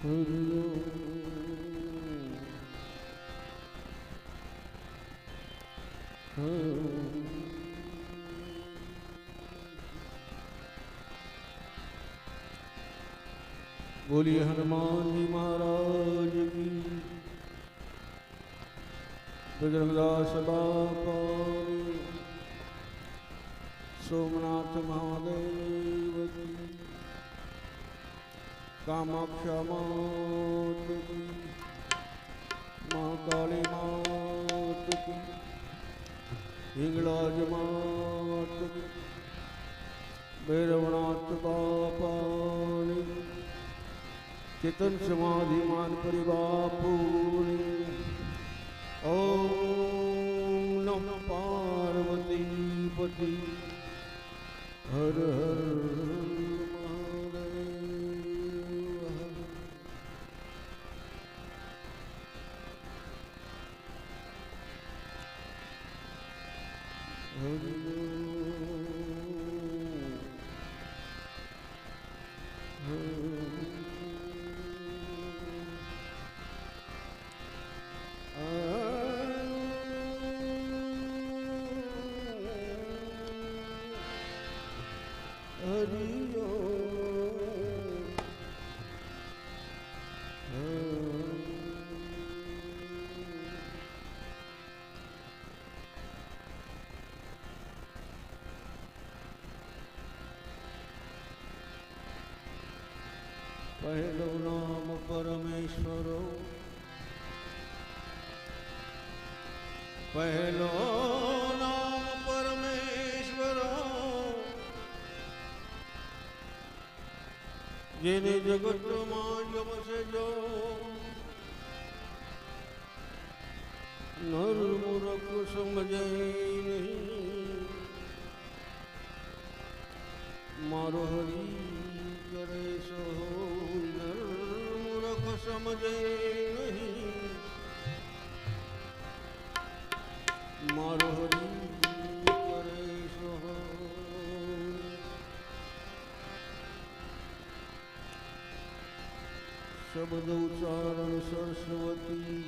બોલીએ હનુમાનજી મહારાજ કી બજરંગદાસ બાપા સોમનાથ મહાદેવ કી કામાખ્યા માત કી મહાકાળી માત હિંગળાજ માત ભૈરવનાથ બાપાની ચેતન સમાધિમાન કરી બાપુની પાર્વતી પતિ હર હર પહેલું નામ પરમેશ્વરો. પહેલો નામ પરમેશ્વરો. જેને જગતમાં જમશે જો. નર મૂરખ સમજે નહીં. મારો હરી સમજે નહીં. મારો હરી શબ્દ ઉચ્ચારણ સરસ્વતી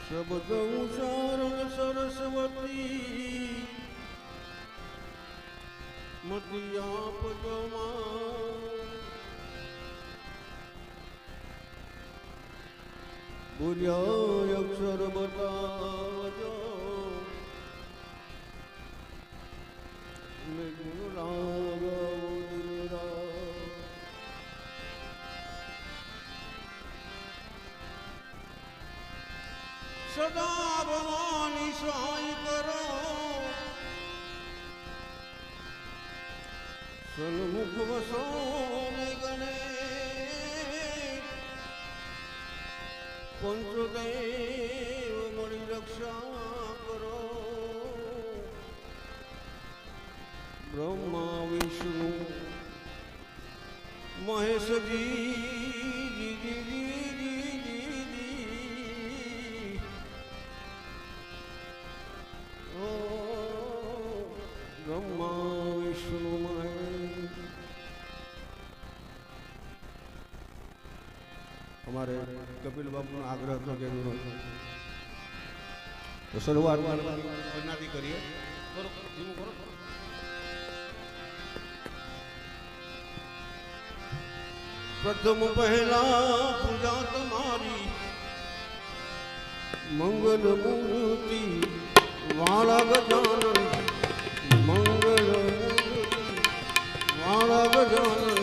શબ્દ ઉચ્ચારણ સરસ્વતી મતી આપજો બોલ્યા અક્ષર બતાવજો સદા ભવાની સહાય કરો સલમુખ વસો મે પંચદેવ મળી રક્ષા કરો. બ્રહ્મા વિષ્ણુ મહેશજી ઓ બ્રહ્મા વિષ્ણુ મહેશ. અમારે કપિલ બાપુનો આગ્રહ હતો કે એમનો તો શરૂઆત કરનાથી કરીએ. પ્રથમ પહેલા પૂજા તમારી. મંગલ મૂર્તિ, વાળા ગજાનન. મંગલ મૂર્તિ, વાળા ગજાનન.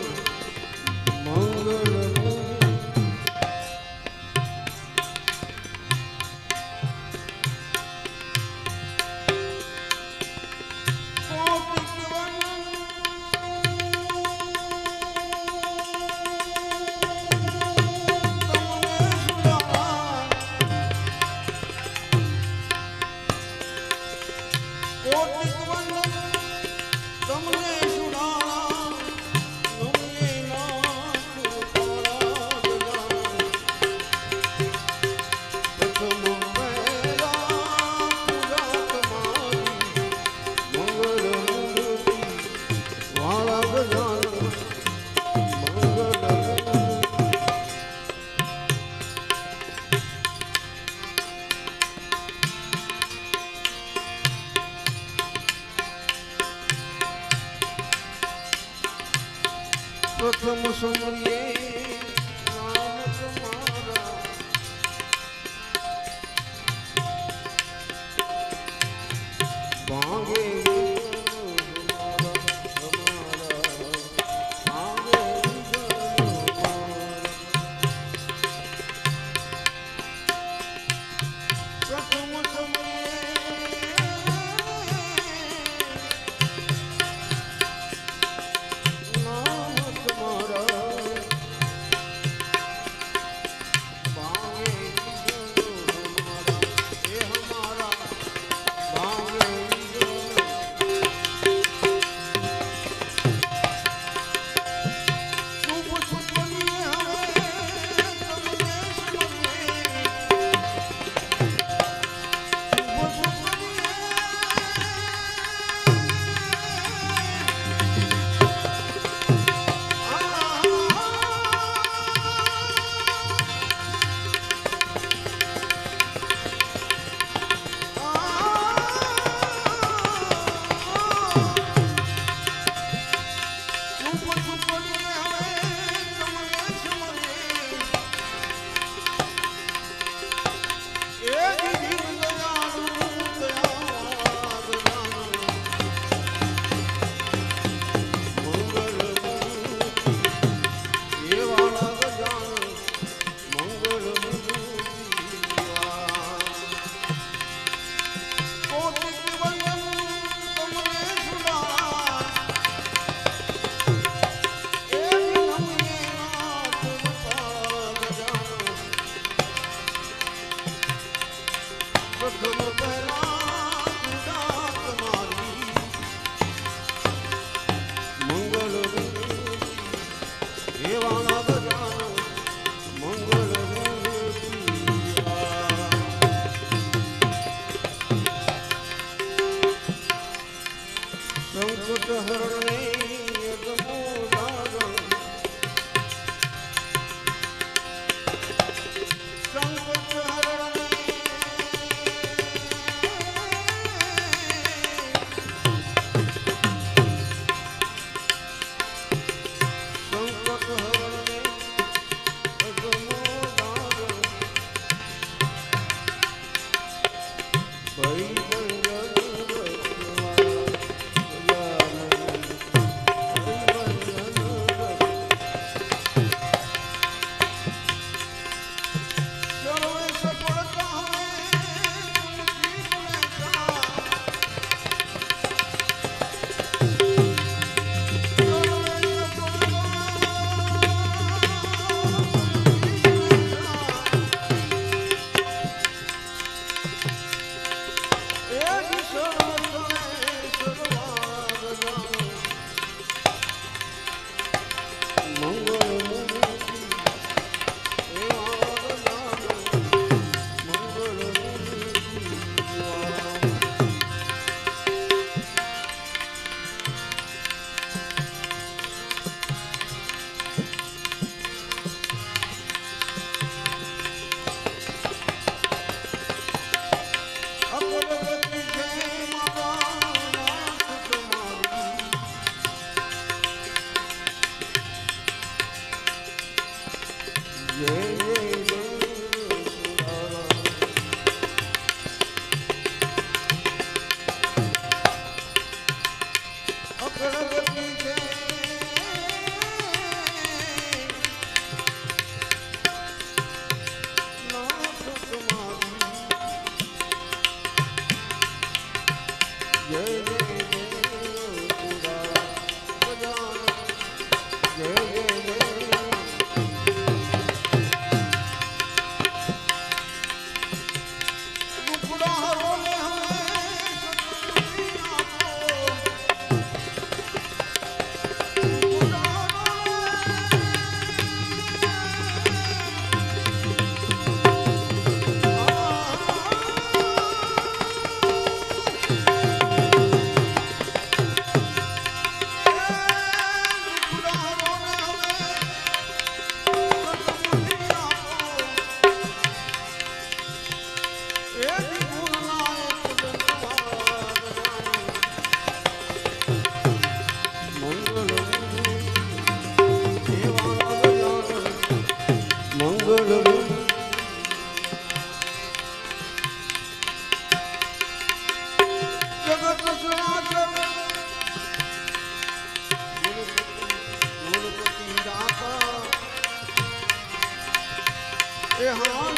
诶好。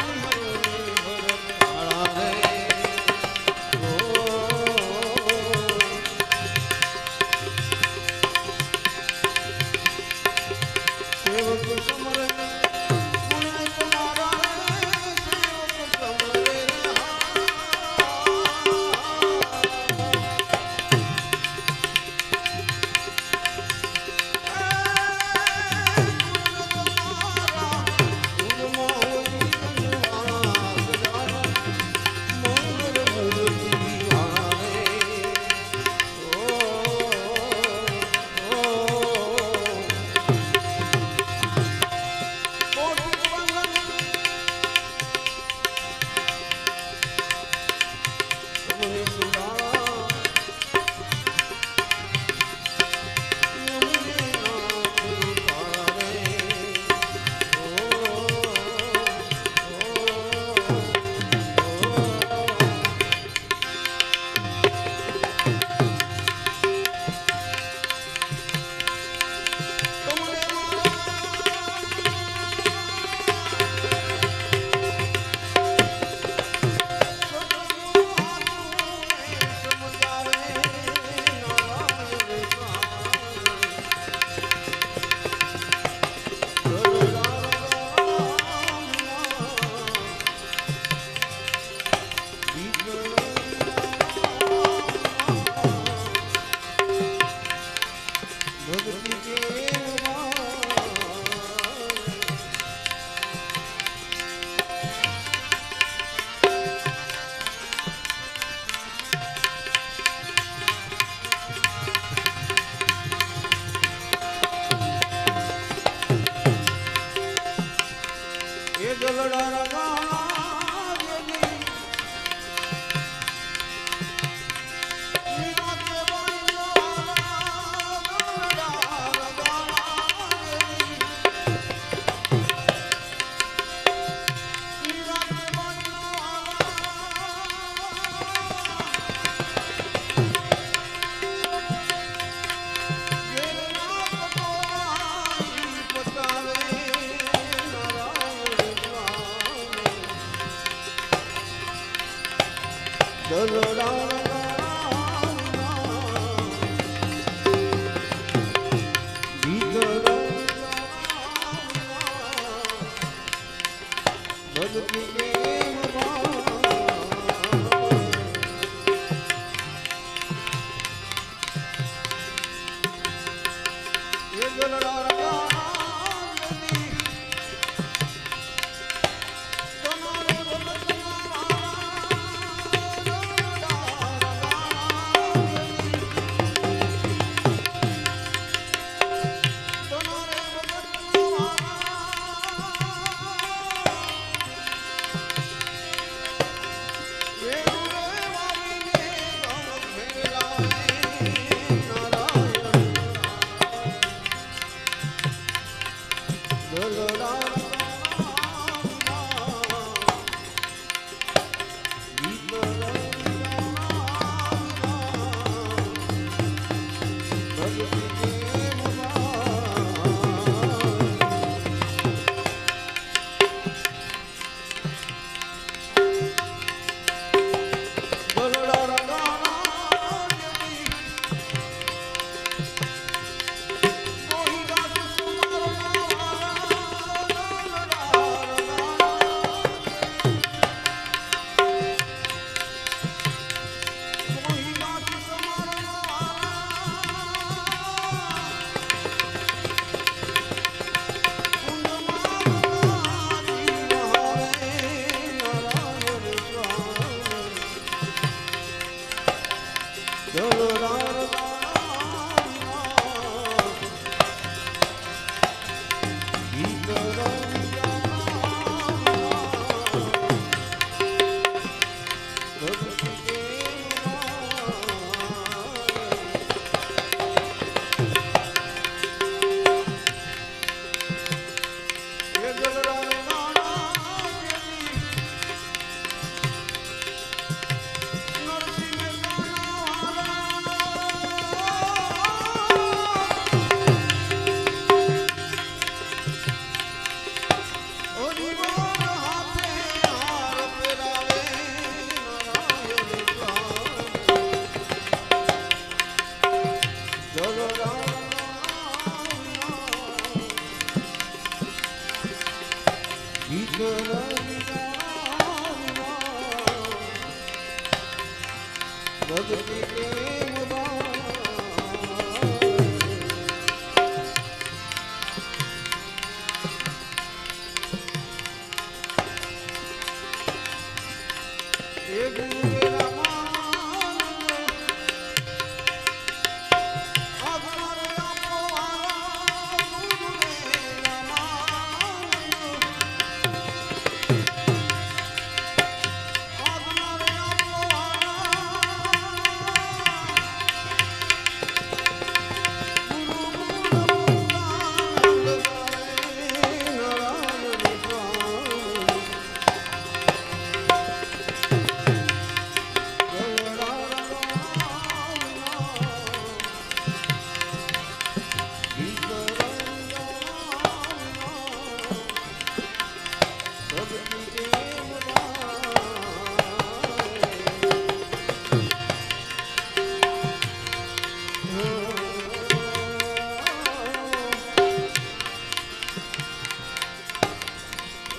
Hello.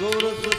Guru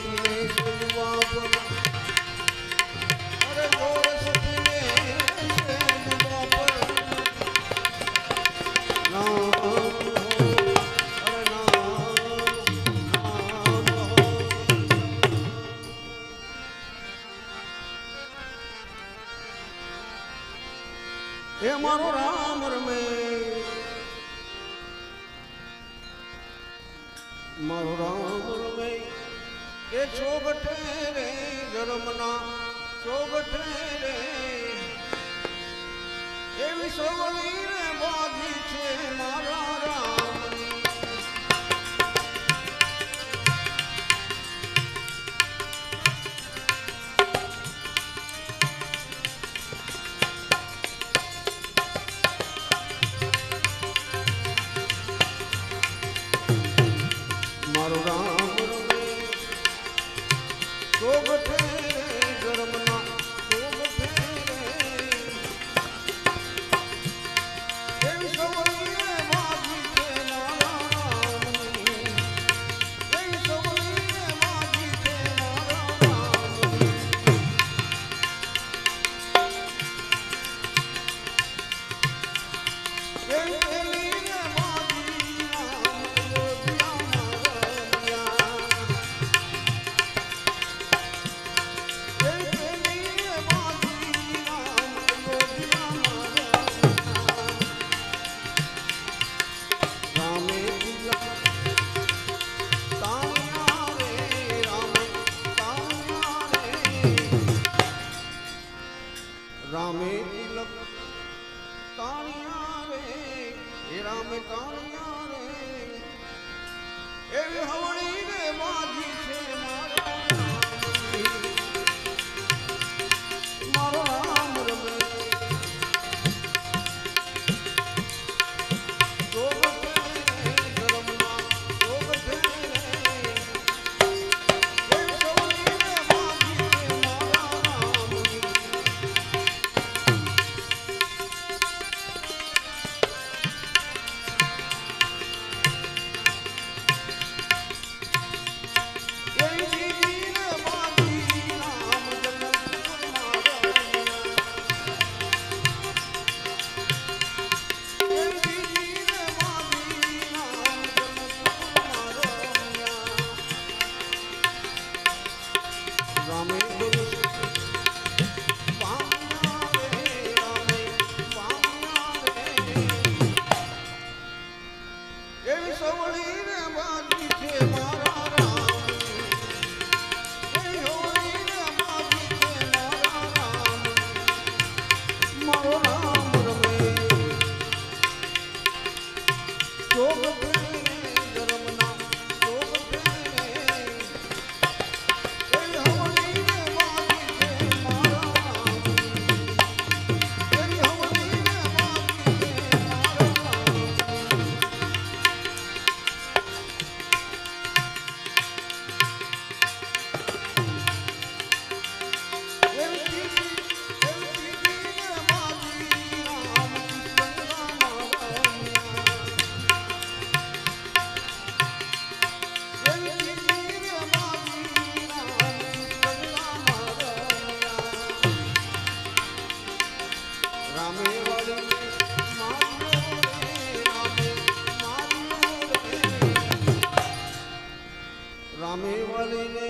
બલીને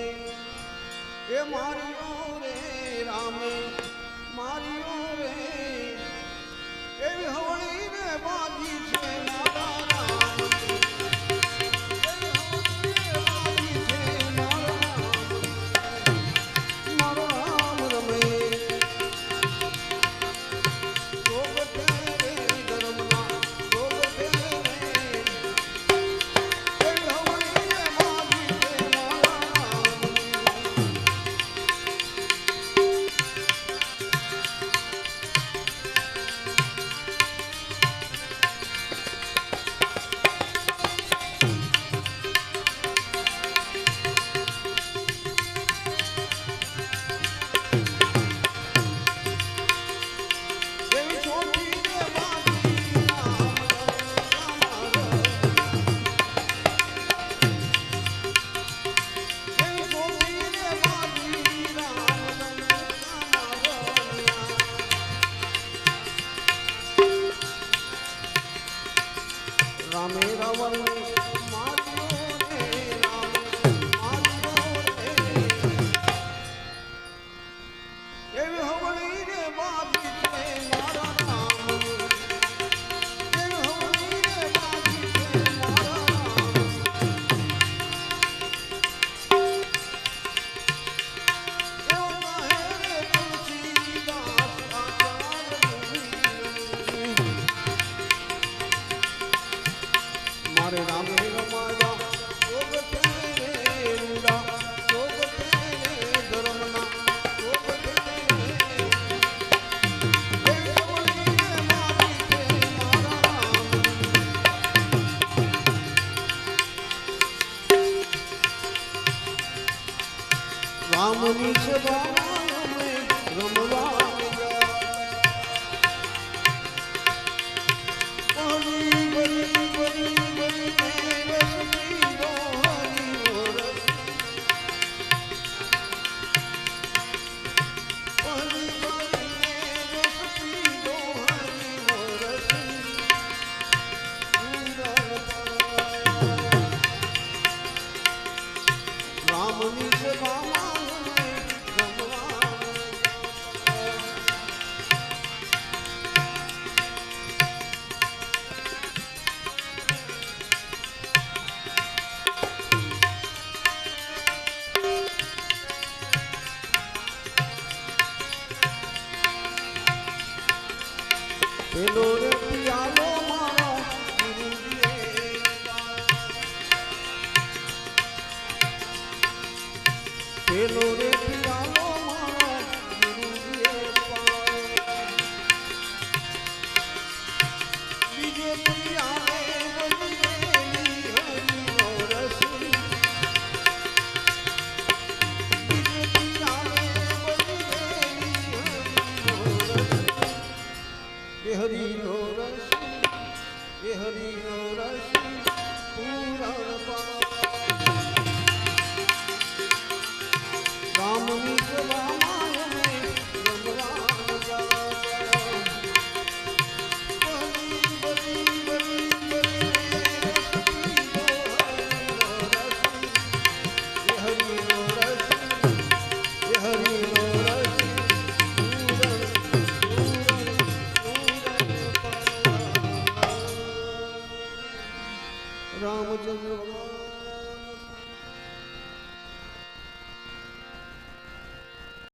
એ મારિયો રે રામે મારિયો રે. એ હવળી ને બાજી છે મારા